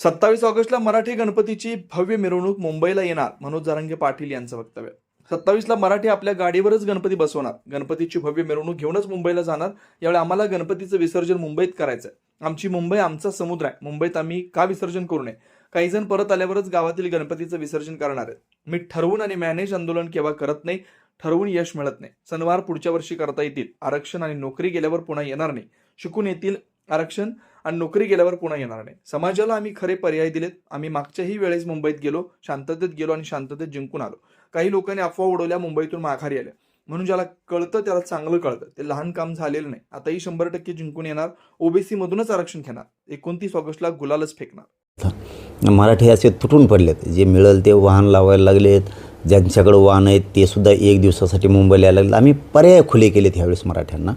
सत्तावीस ऑगस्टला मराठी गणपतीची भव्य मिरवणूक मुंबईला येणार मनोज जारंगे पाटील यांचं वक्तव्य. सत्तावीसला मराठी आपल्या गाडीवरच गणपती बसवणार. गणपतीची भव्य मिरवणूक घेऊनच मुंबईला जाणार. यावेळी आम्हाला गणपतीचं विसर्जन मुंबईत करायचं आहे आमची मुंबई आमचा समुद्र आहे. मुंबईत आम्ही का विसर्जन करू नये? काही जण परत आल्यावरच गावातील गणपतीचं विसर्जन करणार आहेत. मी ठरवून आणि मॅनेज आंदोलन केव्हा करत नाही ठरवून यश मिळत नाही. सणवार पुढच्या वर्षी करता येतील. आरक्षण आणि नोकरी गेल्यावर पुन्हा येणार नाही. शिकून येतील आरक्षण. आणि नोकरी गेल्यावर पुन्हा येणार नाही. समाजाला आम्ही खरे पर्याय दिलेत. आम्ही मागच्याही वेळेस मुंबईत गेलो शांततेत गेलो आणि शांततेत जिंकून आलो. काही लोकांनी अफवा उडवल्या मुंबईतून माघारी आल्या. म्हणून ज्याला कळतं त्याला चांगलं कळतं. ते लहान काम झालेलं नाही. आताही शंभर टक्के जिंकून येणार. ओबीसी मधूनच आरक्षण घेणार. एकोणतीस ऑगस्टला गुलालच फेकणार. मराठी असे तुटून पडलेत. जे मिळेल ते वाहन लावायला लागलेत. ज्यांच्याकडं वाहन आहेत ते सुद्धा एक दिवसासाठी मुंबईला यायला लागले आम्ही पर्याय खुले केलेत ह्यावेळेस मराठ्यांना.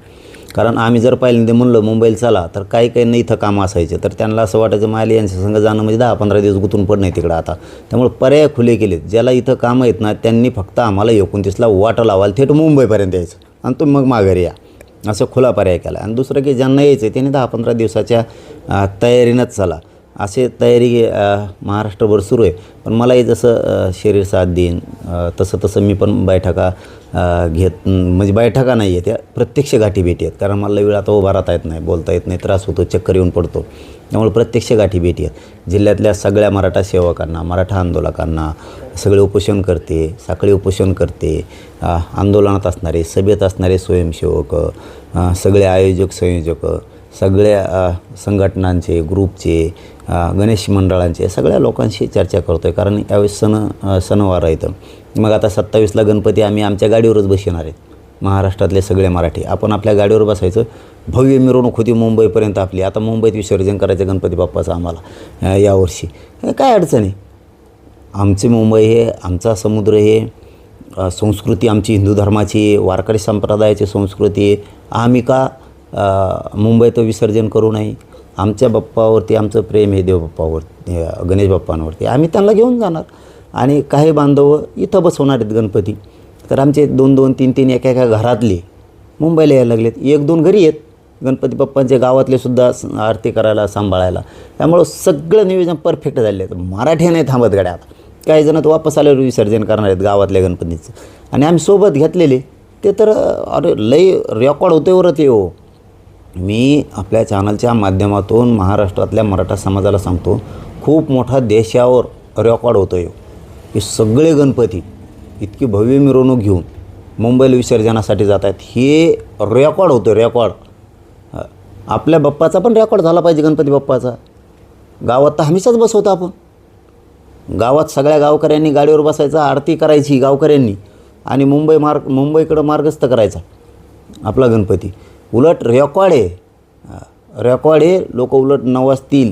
कारण आम्ही जर पहिल्यांदा म्हणलं मुंबईला चला तर काही काही नाही इथं कामं असायचे. तर त्यांना असं वाटायचं मायले यांच्या संग जाणं म्हणजे दहा पंधरा दिवस गुंतून पडणं आहे तिकडं आता. त्यामुळे पर्याय खुले केलेत. ज्याला इथं कामं आहेत ना त्यांनी फक्त आम्हाला एकोणतीसला वाटा लावायला थेट मुंबईपर्यंत यायचं. आणि तुम्ही मग माघारी या. असं खुला पर्याय केला. आणि दुसरं की ज्यांना यायचं आहे त्यांनी दहा पंधरा दिवसाच्या तयारीनंच चला. असे तयारी महाराष्ट्रभर सुरू आहे. पण मलाही जसं शरीर साथ देईन तसं तसं मी पण बैठका घेत म्हणजे बैठका नाही आहे त्या प्रत्यक्ष गाठी भेटी आहेत. कारण मला वेळ आता उभा राहता येत नाही बोलता येत नाही त्रास होतो चक्कर येऊन पडतो. त्यामुळे प्रत्यक्ष गाठी भेटी आहेत. जिल्ह्यातल्या सगळ्या मराठा सेवकांना मराठा आंदोलकांना सगळे उपोषण करते साखळी उपोषण करते. आंदोलनात असणारे सभेत असणारे स्वयंसेवक सगळे आयोजक संयोजक सगळ्या संघटनांचे ग्रुपचे गणेश मंडळांचे सगळ्या लोकांशी चर्चा करतो आहे कारण यावेळेस सण सणवार आहेत मग आता सत्तावीसला गणपती आम्ही आमच्या गाडीवरच बसणार आहेत महाराष्ट्रातले सगळे मराठी. आपण आपल्या गाडीवर बसायचं. भव्य मिरवणूक होती मुंबईपर्यंत आपली. आता मुंबईत विसर्जन करायचं गणपती बाप्पाचं आम्हाला यावर्षी. काय अडचण आहे? आमची मुंबई हे आमचा समुद्र हे संस्कृती आमची हिंदू धर्माची वारकरी संप्रदायाची संस्कृती. आम्ही का मुंबईत विसर्जन करू नये. आमच्या बाप्पावरती आमचं प्रेम आहे देवबाप्पावरती गणेश बाप्पांवरती. आम्ही त्यांना घेऊन जाणार. आणि काही बांधव इथं बसवणार आहेत गणपती. तर आमचे दोन दोन तीन तीन एका एका घरातले मुंबईला यायला लागलेत. एक दोन घरी आहेत. गणपती बाप्पांचे गावातले सुद्धा आरती करायला सांभाळायला. त्यामुळं सगळं नियोजन परफेक्ट झाले आहेत मराठी नाही थांबत गड्या. आता काही जण तर वापस आल्यावर विसर्जन करणार आहेत गावातल्या गणपतीचं. आणि आम्ही सोबत घेतलेले. ते तर अरे लई रेकॉर्ड होते वरच ये हो. मी आपल्या चॅनलच्या माध्यमातून महाराष्ट्रातल्या मराठा समाजाला सांगतो खूप मोठा देशावर रेकॉर्ड होतो आहे हे सगळे गणपती इतकी भव्य मिरवणूक घेऊन मुंबईला विसर्जनासाठी जात आहेत हे रेकॉर्ड होतो रेकॉर्ड. आपल्या बाप्पाचा पण रेकॉर्ड झाला पाहिजे गणपती बाप्पाचा. गावात तर हमेशाच बसवतो आपण. गावात सगळ्या गावकऱ्यांनी गाडीवर बसायचं आरती करायची गावकऱ्यांनी. आणि मुंबई मार्ग मुंबईकडं मार्गस्थ करायचा आपला गणपती. उलट रेकॉर्ड आहे. रेकॉर्ड आहे लोक उलट नवाजतील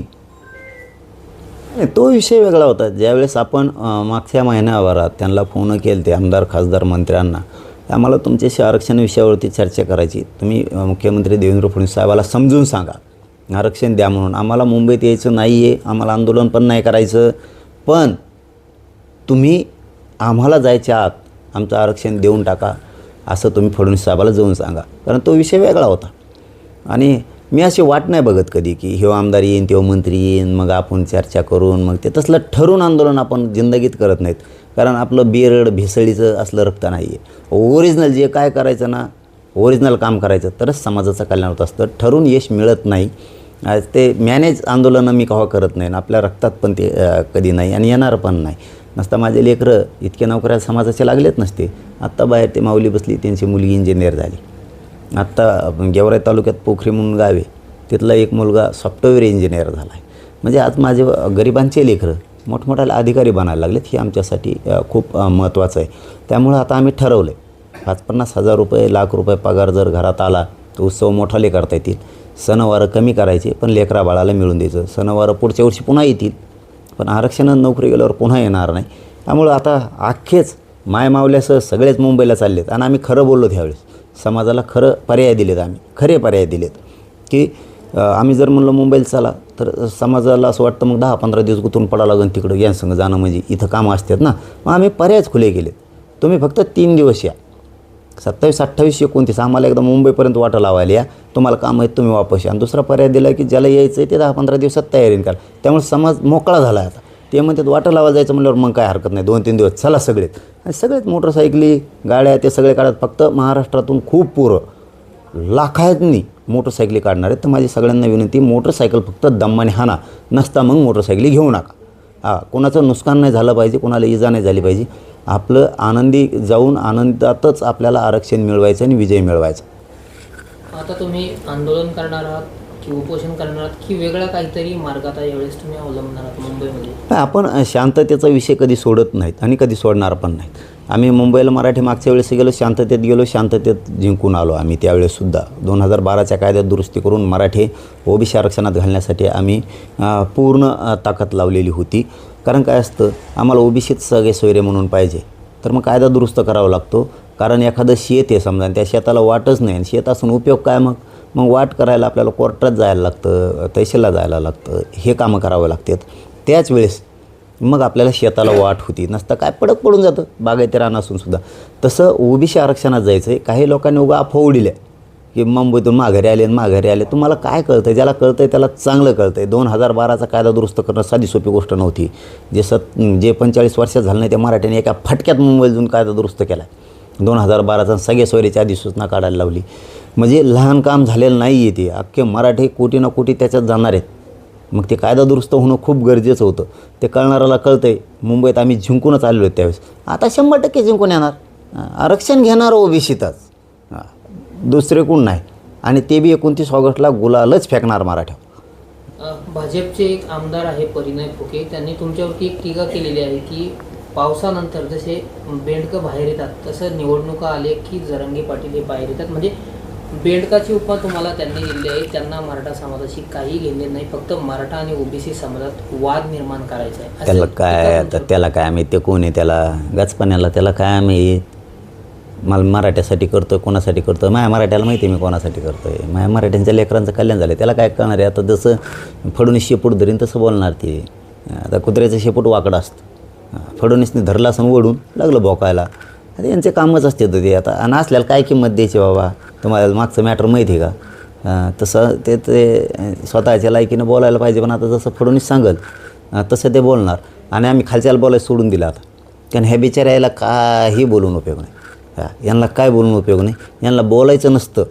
तो विषय वेगळा होता. ज्यावेळेस आपण मागच्या महिन्याभरात त्यांना फोन केले ते आमदार खासदार मंत्र्यांना आम्हाला तुमच्याशी आरक्षण विषयावरती चर्चा करायची. तुम्ही मुख्यमंत्री देवेंद्र फडणवीस साहेबाला समजून सांगा. आरक्षण द्या म्हणून. आम्हाला मुंबईत यायचं नाही आहे आम्हाला आंदोलन पण नाही करायचं. पण तुम्ही आम्हाला जायच्या आत आमचं आरक्षण देऊन टाका. असं तुम्ही फडणवीस साहेबाला जाऊन सांगा. कारण तो विषय वेगळा होता. आणि मी अशी वाट नाही बघत कधी की ह्यो आमदार येईन तेव्हा मंत्री येईन मग आपण चर्चा करून मग ते तसलं ठरून आंदोलन आपण जिंदगीत करत नाहीत. कारण आपलं बेरड भेसळीचं असलं रक्त नाही आहे ओरिजिनल जे काय करायचं ना ओरिजिनल काम करायचं तरच समाजाचं कल्याण होत असतं. ठरून यश मिळत नाही. आज ते मॅनेज आंदोलनं मी केव्हा करत नाही आणि आपल्या रक्तात पण ते कधी नाही आणि येणार पण नाही. नसता माझे लेकरं इतके नोकऱ्या समाजाचे लागलेच नसते. आत्ता बाहेर ते माऊली बसली त्यांची मुलगी इंजिनियर झाली. आत्ता गेवराई तालुक्यात पोखरी म्हणून गावे तिथला एक मुलगा सॉफ्टवेअर इंजिनियर झाला आहे म्हणजे आज माझे गरिबांचे लेकरं मोठमोठ्याला अधिकारी बनायला लागलेत हे आमच्यासाठी खूप महत्त्वाचं आहे. त्यामुळं आता आम्ही ठरवलं आहे पाच पन्नास हजार रुपये लाख रुपये पगार जर घरात आला तर उत्सव मोठाले करता येतील. सणवारं कमी करायचे पण लेकरा बाळाला मिळून द्यायचं. सणवारं पुढच्या वर्षी पुन्हा येतील. पण आरक्षण नोकरी गेल्यावर पुन्हा येणार नाही. त्यामुळं आता अख्खेच माय मावल्यासह सगळेच मुंबईला चाललेत. आणि आम्ही खरं बोललो त्यावेळेस. समाजाला खरं पर्याय दिलेत आम्ही. खरे पर्याय दिलेत. की आम्ही जर म्हणलं मुंबईला चला तर समाजाला असं वाटतं मग दहा पंधरा दिवस गुतून पडावं लागेल तिकडं. यांसंग जाणं म्हणजे इथं कामं असतात ना. मग आम्ही पर्यायच खुले केलेत. तुम्ही फक्त तीन दिवस या. सत्तावीस अठ्ठावीस एकोणतीस आम्हाला एकदा मुंबईपर्यंत वाटा लावायला या. तुम्हाला काम आहेत तुम्ही वापस या. आणि दुसरा पर्याय दिला की ज्याला यायचं आहे ते दहा पंधरा दिवसात तयारीने करा. त्यामुळे समाज मोकळा झाला आहे आता. ते म्हणतात वाटा लावायला जायचं म्हणल्यावर मग काय हरकत नाही. दोन तीन दिवस. चला सगळेच. आणि सगळेच मोटरसायकली गाड्या ते सगळे काढत फक्त महाराष्ट्रातून खूप पुरं. लाखांनी मोटरसायकली काढणार आहेत. तर माझी सगळ्यांना विनंती मोटरसायकल फक्त दम्माने हाना. नसता मग मोटरसायकली घेऊ नका. हां कोणाचं नुकसान नाही झालं पाहिजे कोणाला इजा नाही झाली पाहिजे. आपलं आनंदी जाऊन आनंदातच आपल्याला आरक्षण मिळवायचं आणि विजय मिळवायचा. आता तुम्ही आंदोलन करणार आहात की उपोषण करणार आहात की वेगळा काहीतरी मार्ग आता यावेळेस तुम्ही अवलंबणार आहात मुंबईमध्ये? आपण शांततेचा विषय कधी सोडत नाहीत आणि कधी सोडणार पण नाहीत. आम्ही मुंबईला मराठी मागच्या वेळेस गेलो शांततेत गेलो शांततेत जिंकून आलो आम्ही त्यावेळेससुद्धा दोन हजार बाराच्या कायद्यात दुरुस्ती करून मराठी ओबीसी आरक्षणात घालण्यासाठी आम्ही पूर्ण ताकद लावलेली होती. कारण काय असतं आम्हाला ओबीसीत सगळे सोयरे म्हणून पाहिजे. तर मग कायदा दुरुस्त करावा लागतो. कारण एखादं शेत आहे समजा आणि त्या शेताला वाटच नाही. आणि शेत असून उपयोग काय मग? मग वाट करायला आपल्याला कोर्टात जायला लागतं तहसीलला जायला लागतं. हे कामं करावं लागतात. त्याच वेळेस मग आपल्याला शेताला वाट होती. नसता काय पडक पडून जातं. बागायती रान असून सुद्धा. तसं ओबीसी आरक्षणात जायचं आहे काही लोकांनी उगा अफवा उडिल्या. की मुंबईतून माघारी आले आणि माघारी आले. तुम्हाला काय कळतं आहे ज्याला कळतं आहे त्याला चांगलं कळतं आहे दोन हजार बाराचा कायदा दुरुस्त करणं साधी सोपी गोष्ट नव्हती. जे सत जे पंचेचाळीस वर्षात झालं नाही त्या मराठ्याने एका फटक्यात मुंबईतून कायदा दुरुस्त केला. दोन हजार बाराचा सगळे सोयरीची आधी सूचना काढायला लावली. म्हणजे लहान काम झालेलं नाही आहे ते. अख्खे मराठी कोटी ना कोटी त्याच्यात जाणार आहेत. मग ते कायदा दुरुस्त होणं खूप गरजेचं होतं. ते कळणाऱ्याला कळतं आहे मुंबईत आम्ही जिंकूनच आलेलो त्यावेळेस. आता शंभर टक्के जिंकून येणार. आरक्षण घेणार ओबीसीतच. दुसरे कोण नाही. आणि ते बी एकोणतीस ऑगस्टला गुलालच फेकणार मराठा भाजपचे एक आमदार आहे परिणय फुके. त्यांनी तुमच्यावरती एक टीका केलेली आहे की पावसानंतर जसे बेंडकं बाहेर येतात तसं निवडणुका आले की जरंगे पाटील हे बाहेर येतात. म्हणजे बेंडकाची उपमा तुम्हाला त्यांनी दिली आहे. त्यांना मराठा समाजाशी काही घेणे नाही. फक्त मराठा आणि ओबीसी समाजात वाद निर्माण करायचा आहे. त्याला काय आता? त्याला काय आम्ही? ते कोण आहे? त्याला गचपाण्याला त्याला काय आम्ही? मला मराठ्यासाठी करतो कोणासाठी करतो माया मराठ्याला माहिती आहे मी कोणासाठी करतो आहे माया मराठ्यांच्या लेकरांचं कल्याण झालं त्याला काय करणार आहे? आता जसं फडणवीस शेपूट धरीन तसं बोलणार ते. आता कुत्र्याचं शेपूट वाकडं असतं. हां, फडणवीसने धरला असं ओढून लागलं भोकायला. आता यांचे कामच असते तर ते. आता आणि असल्याला काय किंमत द्यायची बाबा? तुम्हाला मागचं मॅटर माहिती आहे का? तसं ते ते स्वतःच्या लायकीनं बोलायला पाहिजे पण आता जसं फडणवीस सांगल तसं ते बोलणार. आणि आम्ही खालच्याला बोलायला सोडून दिलं आता. कारण ह्या बिचाऱ्याला काही बोलून उपयोग नाही. हां यांना काय बोलून उपयोग नाही? यांना बोलायचं नसतं.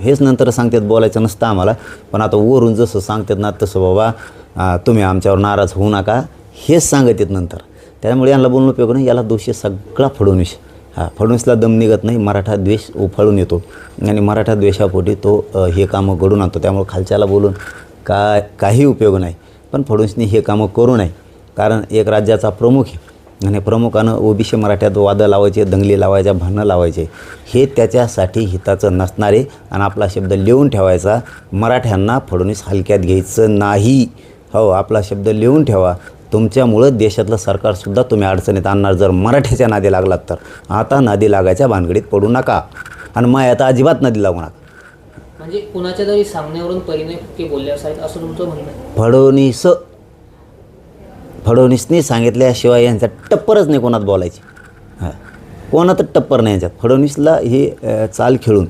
हेच नंतर सांगतात बोलायचं नसतं आम्हाला. पण आता वरून जसं सांगतात ना तसं बाबा तुम्ही आमच्यावर नाराज होऊ नका. हेच सांगत येत नंतर. त्यामुळे यांना बोलून उपयोग नाही. याला दोषी सगळा फडणवीस. हा फडणवीसला दम निघत नाही. मराठा द्वेष उफाळून येतो. आणि मराठा द्वेषापोटी तो हे कामं घडून आणतो. त्यामुळे खालच्याला बोलून काय काही उपयोग नाही. पण फडणवीसने हे कामं करू नये. कारण एक राज्याचा प्रमुख आहे. आणि प्रमुखानं ओबीसी मराठ्यात वादं लावायचे दंगली लावायच्या भांडणं लावायचे. हे त्याच्यासाठी हिताचं नसणारे आणि आपला शब्द लिहून ठेवायचा मराठ्यांना फडणवीस हलक्यात घ्यायचं नाही. हो आपला शब्द लिहून ठेवा. तुमच्यामुळं देशातलं सरकारसुद्धा तुम्ही अडचणीत आणणार. जर मराठ्याच्या नादी लागलात तर. आता नादी लागायच्या भानगडीत पडू नका. आणि मग आता अजिबात नदी लागू नका. म्हणजे कुणाच्या तरी सांगण्यावरून परिणय फुके बोलले असावेत असं तुमचं म्हणणं फडणवीस फडणवीसनी सांगितल्याशिवाय यांचा टप्परच नाही कोणात बोलायची. हां. कोणातच टप्पर नाही यांच्यात. फडणवीसला ही चाल खेळून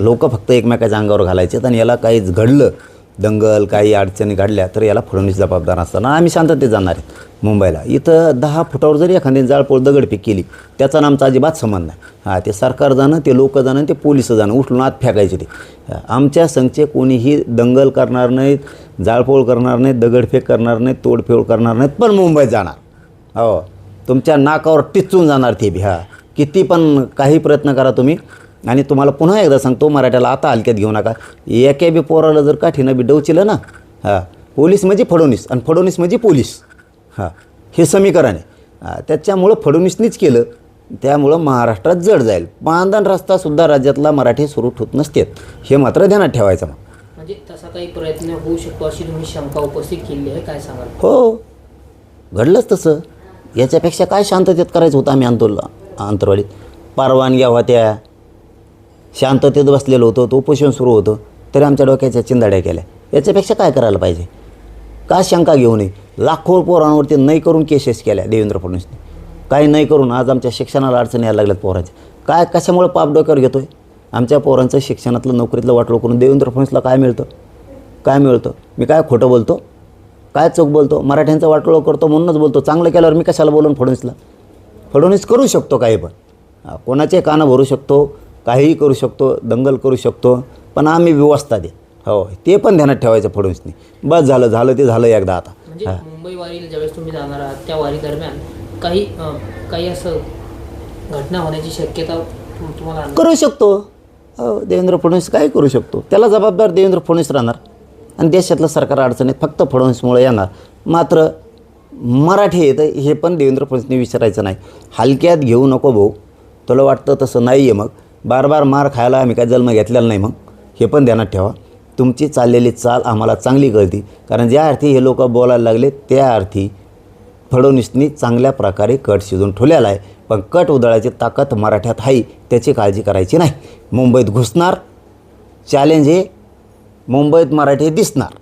लोक फक्त एकमेकाच्या अंगावर घालायचे आणि याला काहीच घडलं दंगल काही अडचणी घडल्या तर याला फडणवीस जबाबदार असताना आम्ही शांततेत जाणार आहेत मुंबईला. इथं दहा फुटावर जरी एखाद्याने जाळपोळ दगडफेक केली त्याचा आणि आमचा अजिबात संबंध नाही. हां ते सरकार जाणं ते लोक जाणं ते पोलीस जाणं उठून आत फेकायचे ते. आमच्या संघचे कोणीही दंगल करणार नाहीत जाळपोळ करणार नाहीत दगडफेक करणार नाहीत तोडफेड करणार नाहीत पण मुंबईत जाणार. हो तुमच्या नाकावर टिचून जाणार ते बी हा. किती पण काही प्रयत्न करा तुम्ही आणि तुम्हाला पुन्हा एकदा सांगतो मराठ्याला आता हलक्यात घेऊ नका. एका बी पोराला जर काठीनं बी डवचिलं ना हां पोलीस म्हणजे फडणवीस आणि फडणवीस म्हणजे पोलीस. हां हे समीकरण आहे. त्याच्यामुळं फडणवीसनीच केलं. त्यामुळं महाराष्ट्रात जड जाईल. बांधण रस्तासुद्धा राज्यातला मराठी सुरू होत नसतेत. हे मात्र ध्यानात ठेवायचं मग. म्हणजे तसा काही प्रयत्न होऊ शकतो अशी तुम्ही शंका उपस्थित केली आहे काय सांगाल? हो घडलंच तसं. याच्यापेक्षा काय शांततेत करायचं होतं आम्ही आंदोलन आंतरवाडीत? परवानग्या होत्या शांततेत बसलेलो होतो तो उपोषण सुरू होतं तरी आमच्या डोक्याच्या चिंदाड्या केल्या. याच्यापेक्षा काय करायला पाहिजे? का शंका घेऊ नये? लाखो पोरांवरती नाही करून केसेस केल्या देवेंद्र फडणवीसने. काही नाही करून आज आमच्या शिक्षणाला अडचणी यायला लागल्यात पोरांच्या. काय कशामुळे पाप डोक्यावर घेतो आहे आमच्या पोरांचं शिक्षणातलं नोकरीतलं वाटलं करून देवेंद्र फडणवीसला काय मिळतं? काय मिळतं? मी काय खोटं बोलतो? काय चोख बोलतो? मराठ्यांचं वाटलो करतो म्हणूनच बोलतो. चांगलं केल्यावर मी कशाला बोलून फडणवीसला? फडणवीस करू शकतो काही पण. कोणाचे कानं भरू शकतो? काहीही करू शकतो दंगल करू शकतो पण आम्ही व्यवस्था दे. हो ते पण ध्यानात ठेवायचं फडणवीसनी बस झालं झालं ते झालं एकदा आता. म्हणजे मुंबई वारीला ज्यावेळेस तुम्ही जाणार आहात त्या वारी दरम्यान काही काही असं घटना होण्याची शक्यता तुम- तुम्हाला करू शकतो. हो देवेंद्र फडणवीस काय करू शकतो. त्याला जबाबदार देवेंद्र फडणवीस राहणार. आणि देशातलं सरकार अडचणीत फक्त फडणवीसमुळे येणार. मात्र मराठी येतं हे पण देवेंद्र फडणवीसने विचारायचं नाही. हलक्यात घेऊ नको भाऊ. तुला वाटतं तसं नाही आहे मग. बार बार मार खायला आम्ही काय जन्म घेतलेला नाही मग. हे पण ध्यानात ठेवा. तुमची चाललेली चाल आम्हाला चांगली कळती. कारण ज्या अर्थी हे लोक बोलायला लागले त्या अर्थी फडणवीसनी चांगल्या प्रकारे कट शिजून ठेवलेला आहे. पण कट उधळायची ताकद मराठ्यात आहे त्याची काळजी करायची नाही. मुंबईत घुसणार. चॅलेंज हे मुंबईत मराठी दिसणार.